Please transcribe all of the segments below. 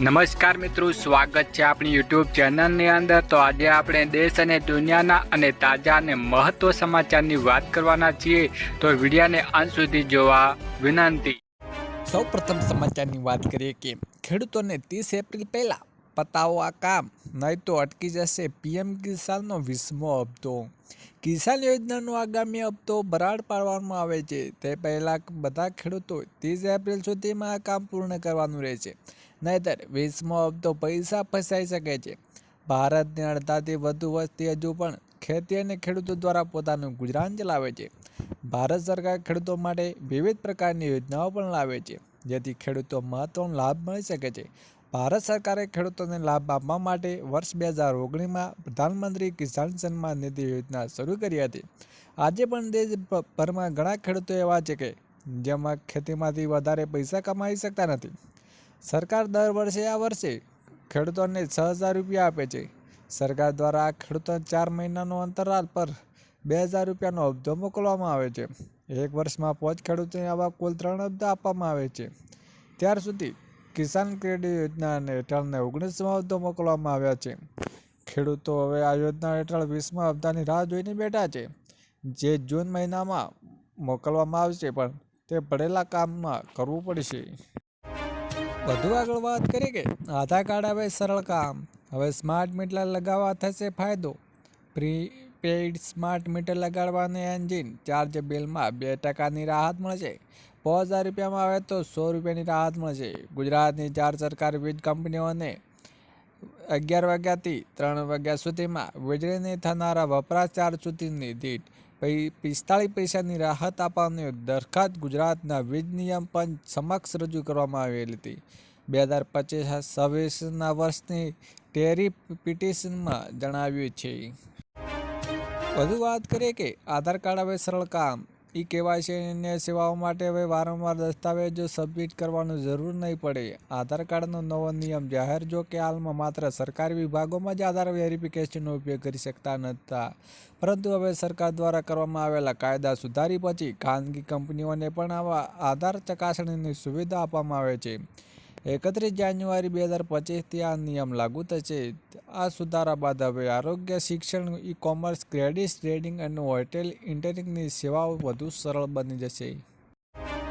નમસ્કાર મિત્રો, સ્વાગત છે આપણી યુટ્યુબ ચેનલની અંદર. તો આજે આપણે દેશ અને દુનિયાના અને તાજા અને મહત્વ સમાચારની વાત કરવાના છીએ. તો વિડીયાને અંત સુધી જોવા વિનંતી. સૌ પ્રથમ સમાચારની વાત કરીએ કે ખેડૂતોને ત્રીસ એપ્રિલ પહેલાં પતાવો આ કામ. નહીં તો અટકી જશે પીએમ કિસાનનો વીસમો હપ્તો. કિસાન યોજનાનો આગામી હપ્તો બરાડ પાડવામાં આવે છે. તે પહેલાં બધા ખેડૂતો ત્રીસ એપ્રિલ સુધીમાં આ કામ પૂર્ણ કરવાનું રહેશે. નહીંતર વીસમો હપ્તો પૈસા ફસાઈ શકે છે. ભારતની અડધાથી વધુ વસ્તી હજુ પણ ખેતી અને ખેડૂતો દ્વારા પોતાનું ગુજરાન ચલાવે છે. ભારત સરકાર ખેડૂતો માટે વિવિધ પ્રકારની યોજનાઓ પણ લાવે છે, જેથી ખેડૂતો મહત્વનો લાભ મળી શકે છે. ભારત સરકારે ખેડૂતોને લાભ આપવા માટે વર્ષ બે હજાર ઓગણીસમાં પ્રધાનમંત્રી કિસાન સન્માન નિધિ યોજના શરૂ કરી હતી. આજે પણ દેશભરમાં ઘણા ખેડૂતો એવા છે કે જેમાં ખેતીમાંથી વધારે પૈસા કમાઈ શકતા નથી. સરકાર દર વર્ષે આ વર્ષે ખેડૂતોને છ હજાર રૂપિયા આપે છે. સરકાર દ્વારા આ ખેડૂતોને ચાર મહિનાનો અંતરાલ પર બે હજાર રૂપિયાનો હપ્તો મોકલવામાં આવે છે. એક વર્ષમાં પાંચ ખેડૂતોને આવા કુલ ત્રણ હપ્તા આપવામાં આવે છે. ત્યાર સુધી કિસાન ક્રેડિટ યોજના હેઠળને ઓગણીસમાં હપ્તો મોકલવામાં આવ્યા છે. ખેડૂતો હવે આ યોજના હેઠળ વીસમાં હપ્તાની રાહ જોઈને બેઠા છે. જે જૂન મહિનામાં મોકલવામાં આવશે પણ તે પડેલા કામમાં કરવું પડશે. વધુ આગળ વાત કરીએ કે આધાર કાર્ડ હવે સરળ કામ. હવે સ્માર્ટ મીટર લગાવવા થશે ફાયદો. પ્રીપેઇડ સ્માર્ટ મીટર લગાડવાની એન્જિન ચાર્જ બિલમાં બે ટકાની રાહત મળશે. પાંચ હજાર રૂપિયામાં આવે તો સો રૂપિયાની રાહત મળશે. ગુજરાતની ચાર સરકારી વીજ કંપનીઓને અગિયાર વાગ્યાથી ત્રણ વાગ્યા સુધીમાં વીજળીની થનારા વપરાશ ચાર્જ સુધીની દીઠ પિસ્તાળીસ પૈસાની રાહત આપવાની દરખાસ્ત ગુજરાતના વીજ નિયમ પંચ સમક્ષ રજૂ કરવામાં આવેલી હતી. બે હજાર પચીસ છવ્વીસના વર્ષની ટેરિફ પિટિશનમાં જણાવ્યું છે. વધુ વાત કરીએ કે આધાર કાર્ડ હવે સરળ કામ ઈ કેવાયસી અન્ય સેવાઓ માટે હવે વારંવાર દસ્તાવેજો સબમિટ કરવાનું જરૂર નહીં પડે. આધાર કાર્ડનો નવો નિયમ જાહેર જો કે હાલમાં માત્ર સરકારી વિભાગોમાં જ આધાર વેરિફિકેશનનો ઉપયોગ કરી શકતા નહોતા. પરંતુ હવે સરકાર દ્વારા કરવામાં આવેલા કાયદા સુધારી પછી ખાનગી કંપનીઓને પણ આવા આધાર ચકાસણીની સુવિધા આપવામાં આવે છે. એકત્રીસ જાન્યુઆરી બે હજાર પચીસથી આ નિયમ લાગુ થશે. આ સુધારા બાદ હવે આરોગ્ય, શિક્ષણ ઈ કોમર્સ ક્રેડિટ, ટ્રેડિંગ અને હોટેલ ઇન્ટરનેટની સેવાઓ વધુ સરળ બની જશે.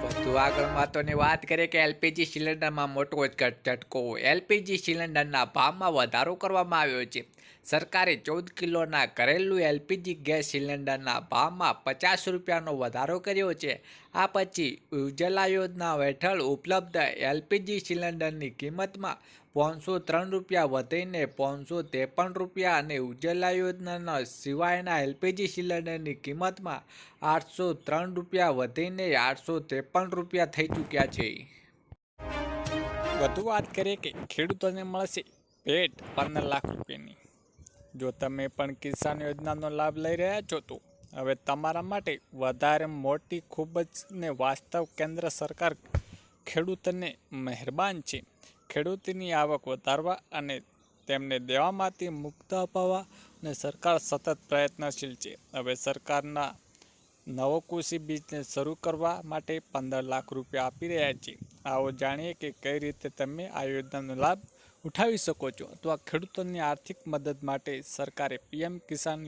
વધુ આગળ મહત્વની વાત કરીએ કે એલપીજી સિલિન્ડરમાં મોટો જ ઝટકો એલપીજી સિલિન્ડરના ભાવમાં વધારો કરવામાં આવ્યો છે. સરકારે ચૌદ કિલોના ઘરેલું એલપીજી ગેસ સિલિન્ડરના ભાવમાં પચાસ રૂપિયાનો વધારો કર્યો છે. આ પછી ઉજ્જવલા યોજના હેઠળ ઉપલબ્ધ એલપીજી સિલિન્ડરની કિંમતમાં પાંચસો ત્રણ રૂપિયા વધીને પાંચસો ત્રેપન રૂપિયા અને ઉજ્જવલા યોજનાના સિવાયના એલપીજી સિલિન્ડરની કિંમતમાં આઠસો ત્રણ રૂપિયા વધીને આઠસો ત્રેપન રૂપિયા થઈ ચૂક્યા છે. વધુ વાત કરીએ કે ખેડૂતોને મળશે ભેટ પંદર લાખ રૂપિયાની. જો તમે પણ કિસાન યોજનાનો લાભ લઈ રહ્યા છો તો હવે તમારા માટે વધારે મોટી ખૂબ જ ને વાસ્તવ કેન્દ્ર સરકાર ખેડૂતને મહેરબાન છે. ખેડૂતની આવક વધારવા અને તેમને દેવામાંથી મુક્ત અપાવવા અને સરકાર સતત પ્રયત્નશીલ છે. હવે સરકારના નવો કૃષિ બિઝનેસ શરૂ કરવા માટે પંદર લાખ રૂપિયા આપી રહ્યા છે. આવો જાણીએ કે કઈ રીતે તમે આ યોજનાનો લાભ ઉઠાવી શકો છો. આ ખેડૂતોની આર્થિક મદદ માટે સરકારે પીએમ કિસાન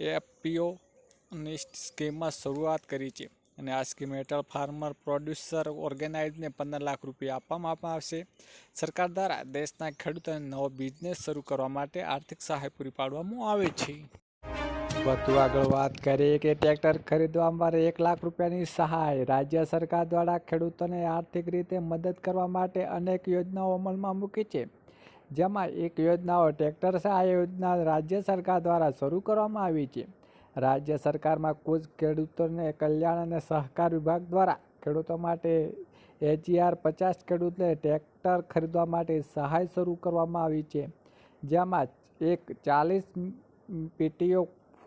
એફપીઓની સ્કીમમાં શરૂઆત કરી છે. અને આ સ્કીમ હેઠળ ફાર્મર પ્રોડ્યુસર ઓર્ગેનાઇઝને પંદર લાખ રૂપિયા આપવામાં આવશે. સરકાર દ્વારા દેશના ખેડૂતોને નવો બિઝનેસ શરૂ કરવા માટે આર્થિક સહાય પૂરી પાડવામાં આવે છે. વધુ આગળ વાત કરીએ કે ટ્રેક્ટર ખરીદવા માટે એક લાખ રૂપિયાની સહાય. રાજ્ય સરકાર દ્વારા ખેડૂતોને આર્થિક રીતે મદદ કરવા માટે અનેક યોજનાઓ અમલમાં મૂકી છે. જેમાં એક યોજનાઓ ટ્રેક્ટર સહાય યોજના રાજ્ય સરકાર દ્વારા શરૂ કરવામાં આવી છે. રાજ્ય સરકારમાં કુજ ખેડૂતોને કલ્યાણ અને સહકાર વિભાગ દ્વારા ખેડૂતો માટે એચઈઆર પચાસ ખેડૂતને ટ્રેક્ટર ખરીદવા માટે સહાય શરૂ કરવામાં આવી છે. જેમાં એક ચાલીસ પીટીઓ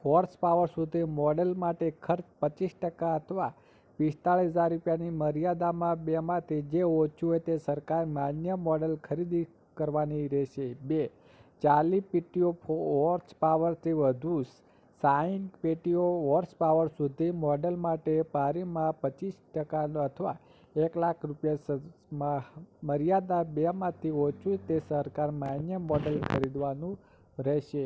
હોર્સ પાવર સુધી મોડેલ માટે ખર્ચ પચીસ ટકા અથવા પિસ્તાળીસ હજાર રૂપિયાની મર્યાદામાં બેમાંથી જે ઓછું હોય તે સરકાર માન્ય મોડેલ ખરીદી કરવાની રહેશે. બે, ચાલી પેટીઓ હોર્સ પાવરથી વધુ સાઠ પેટીઓ હોર્સ પાવર સુધી મોડેલ માટે પારીમાં પચીસ ટકા અથવા એક લાખ રૂપિયા મર્યાદા બેમાંથી ઓછું તે સરકાર માન્ય મોડેલ ખરીદવાનું રહેશે.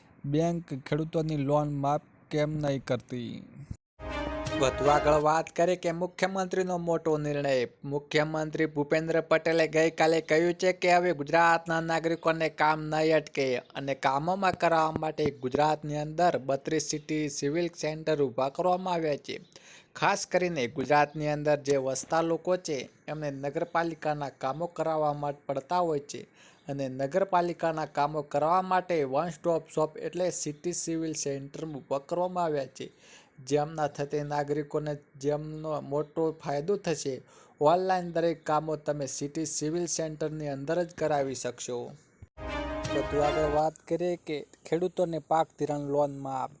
બેંક ખેડૂતોની લોન માફ કેમ નહીં કરતી? વધુ આગળ વાત કરીએ કે મુખ્યમંત્રીનો મોટો નિર્ણય. મુખ્યમંત્રી ભૂપેન્દ્ર પટેલે ગઈકાલે કહ્યું છે કે હવે ગુજરાતના નાગરિકોને કામ નહીં અટકે અને કામોમાં કરાવવા માટે ગુજરાતની અંદર બત્રીસ સિટી સિવિલ સેન્ટર ઊભા કરવામાં આવ્યા છે. ખાસ કરીને ગુજરાતની અંદર જે વસતા લોકો છે, એમને નગરપાલિકાના કામો કરાવવા પડતા હોય છે. અને નગરપાલિકાના કામો કરવા માટે વન સ્ટોપ શોપ એટલે સિટી સિવિલ સેન્ટર ઊભા આવ્યા છે. જેમના થતે નાગરિકોને જેમનો મોટો ફાયદો થશે ઓનલાઈન દરેક કામો તમે સિટી સિવિલ સેન્ટરની અંદર જ કરાવી શકશો. વધુ આગળ વાત કરીએ કે ખેડૂતોને પાક ધિરાણ લોન માફ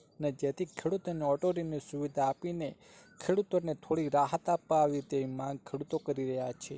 અને જેથી ખેડૂતોને ઓટો રિન્યૂ સુવિધા આપીને ખેડૂતોને થોડી રાહત આપવા આવી તેવી માંગ ખેડૂતો કરી રહ્યા છે.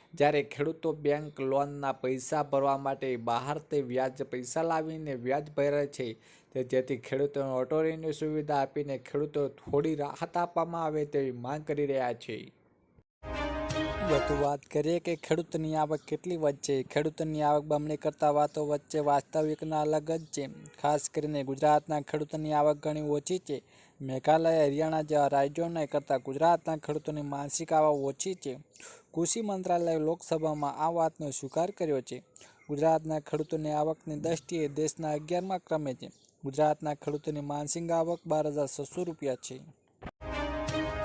જ્યારે ખેડૂતો બેંક લોનના પૈસા ભરવા માટે બહારથી વ્યાજ પૈસા લાવીને વ્યાજ ભરે છે, તે જેથી ખેડૂતોને ઓટો રિન્યૂ સુવિધા આપીને ખેડૂતો થોડી રાહત આપવામાં આવે તેવી માંગ કરી રહ્યા છે. વધુ વાત કરીએ કે ખેડૂતની આવક કેટલી વધશે? ખેડૂતોની આવક બમણી કરતા વાતો વચ્ચે વાસ્તવિકના અલગ જ છે. ખાસ કરીને ગુજરાતના ખેડૂતોની આવક ઘણી ઓછી છે. મેઘાલય, હરિયાણા જેવા રાજ્યોને કરતાં ગુજરાતના ખેડૂતોની માનસિક આવક ઓછી છે. કૃષિ મંત્રાલયે લોકસભામાં આ વાતનો સ્વીકાર કર્યો છે. ગુજરાતના ખેડૂતોની આવકની દ્રષ્ટિએ દેશના અગિયારમાં ક્રમે છે. ગુજરાતના ખેડૂતોની માનસિક આવક બાર હજાર છસો રૂપિયા છે.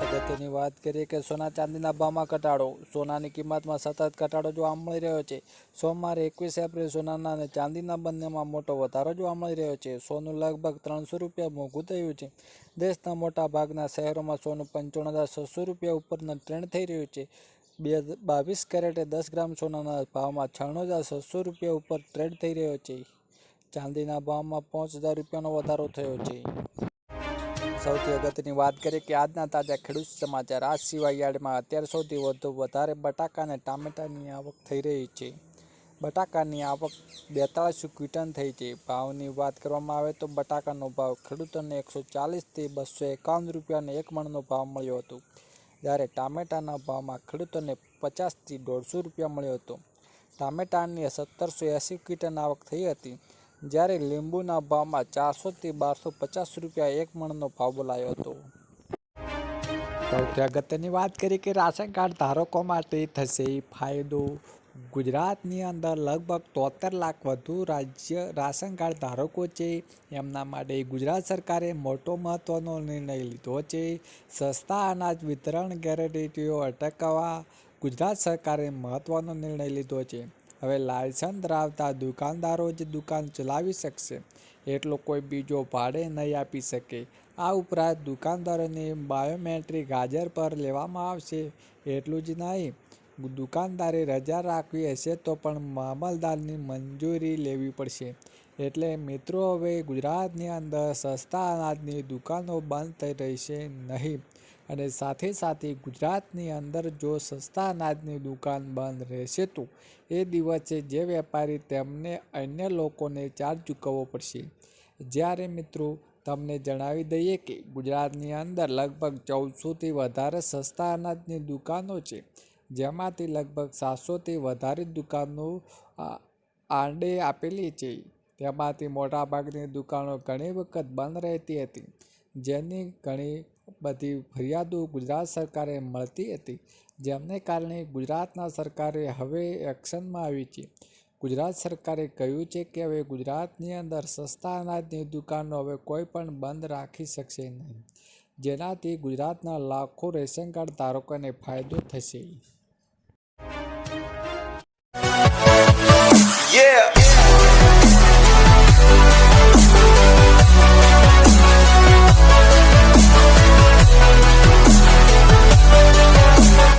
અગત્યની વાત કરીએ કે સોના ચાંદીના ભાવમાં ઘટાડો. સોનાની કિંમતમાં સતત ઘટાડો જોવા મળી રહ્યો છે. સોમવારે એકવીસ એપ્રિલ સોનાના અને ચાંદીના બંનેમાં મોટો વધારો જોવા મળી રહ્યો છે. સોનું લગભગ ત્રણસો રૂપિયા મોંઘું થયું છે. દેશના મોટા ભાગના શહેરોમાં સોનું પંચાણું હજાર છસો રૂપિયા ઉપરના ટ્રેન્ડ થઈ રહ્યું છે. બે બાવીસ કેરેટે દસ ગ્રામ સોનાના ભાવમાં છન્નું હજાર છસો રૂપિયા ઉપર ટ્રેડ થઈ રહ્યો છે. ચાંદીના ભાવમાં પાંચ હજાર રૂપિયાનો વધારો થયો છે. સૌથી અગત્યની વાત કરીએ કે આજના તાજા ખેડૂત સમાચાર. આ સિવાય યાર્ડમાં અત્યારે સૌથી વધુ વધારે બટાકા અને ટામેટાની આવક થઈ રહી છે. બટાકાની આવક બેતાળીસ ક્વિટન થઈ છે. ભાવની વાત કરવામાં આવે તો બટાકાનો ભાવ ખેડૂતોને એકસો ચાલીસથી બસો એકાવન રૂપિયાને એક મણનો ભાવ મળ્યો હતો. જ્યારે ટામેટાના ભાવમાં ખેડૂતોને પચાસથી દોઢસો રૂપિયા મળ્યો હતો. ટામેટાની સત્તરસો એંસી ક્વિન્ટલ આવક થઈ હતી, જ્યારે લીંબુના ભાવમાં ચારસોથી બારસો પચાસ રૂપિયા એક મણનો ભાવ બોલાયો હતો. સૌથી અગત્યની વાત કરી કે રાશન કાર્ડ ધારકો માટે થશે ફાયદો ગુજરાતની અંદર લગભગ તોતેર લાખ વધુ રાજ્ય રાશન કાર્ડ ધારકો છે. એમના માટે ગુજરાત સરકારે મોટો મહત્ત્વનો નિર્ણય લીધો છે. સસ્તા અનાજ વિતરણ ગેરંટીઓ અટકાવવા ગુજરાત સરકારે મહત્ત્વનો નિર્ણય લીધો છે. હવે લાયસન્સ ધરાવતા દુકાનદારો જ દુકાન ચલાવી શકશે. એટલો કોઈ બીજો ભાડે નહીં આપી શકે. આ ઉપરાંત દુકાનદારોની બાયોમેટ્રિક હાજર પર લેવામાં આવશે. એટલું જ નહીં દુકાનદારે રજા રાખવી હશે તો પણ મામલદારની મંજૂરી લેવી પડશે. એટલે મિત્રો, હવે ગુજરાતની અંદર સસ્તા અનાજની દુકાનો બંધ થઈ રહેશે નહીં. અને સાથે સાથે ગુજરાતની અંદર જો સસ્તા અનાજની દુકાન બંધ રહેશે તો એ દિવસે જે વેપારી તેમને અન્ય લોકોને ચાર્જ ચૂકવવો પડશે. જ્યારે મિત્રો, તમને જણાવી દઈએ કે ગુજરાતની અંદર લગભગ ચૌદસોથી વધારે સસ્તા અનાજની દુકાનો છે. જેમાંથી લગભગ સાતસોથી વધારે દુકાનો આંડે આપેલી છે. તેમાંથી મોટાભાગની દુકાનો ઘણી વખત બંધ રહેતી હતી, જેની ઘણી બધી ફરિયાદો ગુજરાત સરકારે મળતી હતી. જેમને કારણે ગુજરાતના સરકારે હવે એક્શનમાં આવી છે. ગુજરાત સરકારે કહ્યું છે કે હવે ગુજરાતની અંદર સસ્તા અનાજની દુકાનો હવે કોઈ પણ બંધ રાખી શકશે નહીં. જેનાથી ગુજરાતના લાખો રેશન કાર્ડ ધારકોને ફાયદો થશે. Yeah.